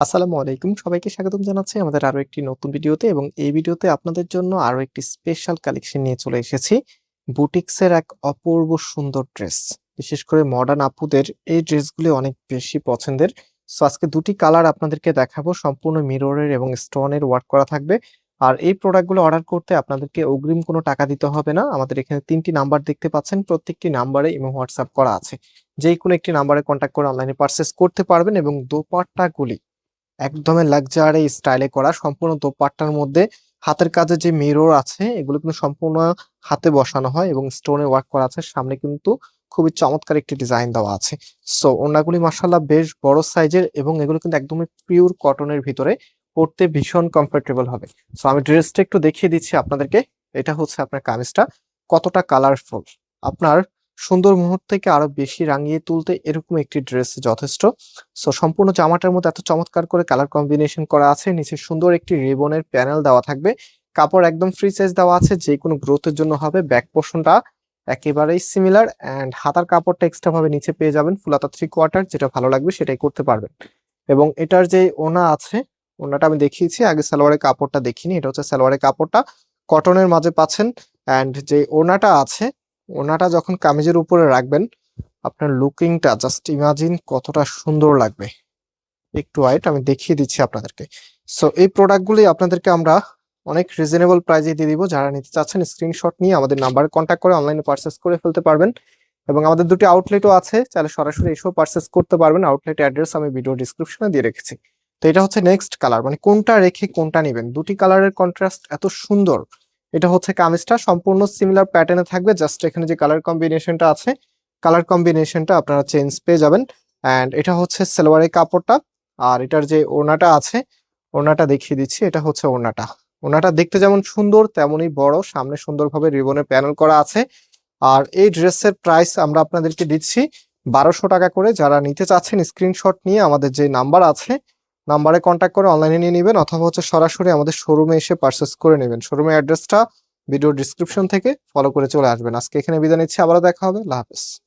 আসসালামু আলাইকুম। সবাইকে স্বাগতম জানাচ্ছি আমাদের আরও একটি নতুন ভিডিওতে এবং এই ভিডিওতে আপনাদের জন্য আরও একটি স্পেশাল কালেকশন নিয়ে চলে এসেছি। বুটিক্সের এক অপূর্ব সুন্দর ড্রেস বিশেষ করে মডার্ন আপুদের এই ড্রেসগুলি অনেক বেশি পছন্দের। সো আজকে দুটি কালার আপনাদেরকে দেখাবো। সম্পূর্ণ মিররের এবং স্টোনের ওয়ার্ক করা থাকবে। আর এই প্রোডাক্টগুলো অর্ডার করতে আপনাদেরকে অগ্রিম কোনো টাকা দিতে হবে না। আমাদের এখানে তিনটি নাম্বার দেখতে পাচ্ছেন। প্রত্যেকটি নাম্বারে ইমো হোয়াটসঅ্যাপ করা আছে। যেই কোনো একটি নাম্বারে কন্ট্যাক্ট করে অনলাইনে পারচেস করতে পারবেন এবং দোপাট্টাগুলি একদমই লাক্সারি স্টাইলে করা। সম্পূর্ণ দোপাট্টার মধ্যে হাতের কাজে যে মিরর আছে, এগুলো কিন্তু সম্পূর্ণ হাতে বসানো হয় এবং স্টোনে ওয়ার্ক করা আছে। সামনে কিন্তু খুবই চমৎকার একটি ডিজাইন দেওয়া আছে। সো ওনাগুলি মাসাল্লাহ বেশ বড় সাইজের এবং এগুলো কিন্তু একদমই পিওর কটনের ভিতরে পরতে ভীষণ কমফোর্টেবল হবে। সো আমি ড্রেসটা একটু দেখিয়ে দিচ্ছি আপনাদেরকে। এটা হচ্ছে আপনার কামিজটা। কতটা কালারফুল আপনার সুন্দর মুহূর্তকে আরও বেশি রাঙিয়ে তুলতে এরকম একটি ড্রেস যথেষ্ট। সো সম্পূর্ণ জামাটার মধ্যে এত চমৎকার করে কালার কম্বিনেশন করা আছে, নিচে সুন্দর একটি রিবনের প্যানেল দেওয়া থাকবে। কাপড় একদম ফ্রি সাইজ দেওয়া আছে যে কোনো গ্রোথের জন্য হবে। ব্যাক পোর্শনটা একেবারেই সিমিলার অ্যান্ড হাতার কাপড়টা এক্সট্রা ভাবে নিচে পেয়ে যাবেন, ফুলাতা থ্রি কোয়ার্টার যেটা ভালো লাগবে সেটাই করতে পারবেন। এবং এটার যে ওনা আছে, ওনাটা আমি দেখিয়েছি, আগে সালোয়ারের কাপড়টা দেখিনি, এটা হচ্ছে সালোয়ারের কাপড়টা। কটনের মাঝে পাচ্ছেন অ্যান্ড যে ওনাটা আছে ওনাটা যখন কামিজের উপরে রাখবেন, আপনার লুকিংটা জাস্ট ইমাজিন কতটা সুন্দর লাগবে। একটু ওয়াইট আমি দেখিয়ে দিচ্ছি আপনাদেরকে। সো এই প্রোডাক্টগুলি আপনাদেরকে আমরা অনেক রিজনেবল প্রাইজে দিয়ে দিব। যারা নিতে চাচ্ছেন স্ক্রিনশট নিয়ে আমাদের নাম্বারে কন্ট্যাক্ট করে অনলাইনে পারচেস করে ফেলতে পারবেন। এবং আমাদের দুটি আউটলেটও আছে, চাইলে সরাসরি এসেও পারচেস করতে পারবেন। আউটলেট অ্যাড্রেস আমি ভিডিও ডিসক্রিপশনে দিয়ে রেখেছি। তো এটা হচ্ছে নেক্সট কালার মানে কোনটা রেখে কোনটা নেবেন? দুটি কালারের কন্ট্রাস্ট এত সুন্দর। এটা হচ্ছে কামিজটা, সম্পূর্ণ সিমিলার প্যাটার্নে থাকবে জাস্ট এখানে যে কালার কম্বিনেশনটা আছে কালার কম্বিনেশনটা আপনারা চেঞ্জ পেয়ে যাবেন অ্যান্ড এটা হচ্ছে সালোয়ারের কাপড়টা, আর এটার যে ওড়নাটা আছে, ওড়নাটা দেখিয়ে দিচ্ছি, এটা হচ্ছে ওড়নাটা। ওড়নাটা দেখতে যেমন সুন্দর, তেমনই বড়, সামনে সুন্দরভাবে রিবনের প্যানেল করা আছে, আর এই ড্রেসের প্রাইস আমরা আপনাদেরকে দিচ্ছি বারোশো টাকা করে, যারা নিতে চাচ্ছেন স্ক্রিনশট নিয়ে আমাদের যে নাম্বার আছে নাম্বারে কন্ট্যাক্ট করে অনলাইনে নিয়ে নেবেন অথবা হচ্ছে সরাসরি আমাদের শোরুমে এসে পারচেস করে নেবেন। শোরুমের অ্যাড্রেসটা ভিডিও ডিসক্রিপশন থেকে ফলো করে চলে আসবেন। আজকে এখানে বিদায় নিচ্ছি, আবারও দেখা হবে। আল্লাহ হাফেজ।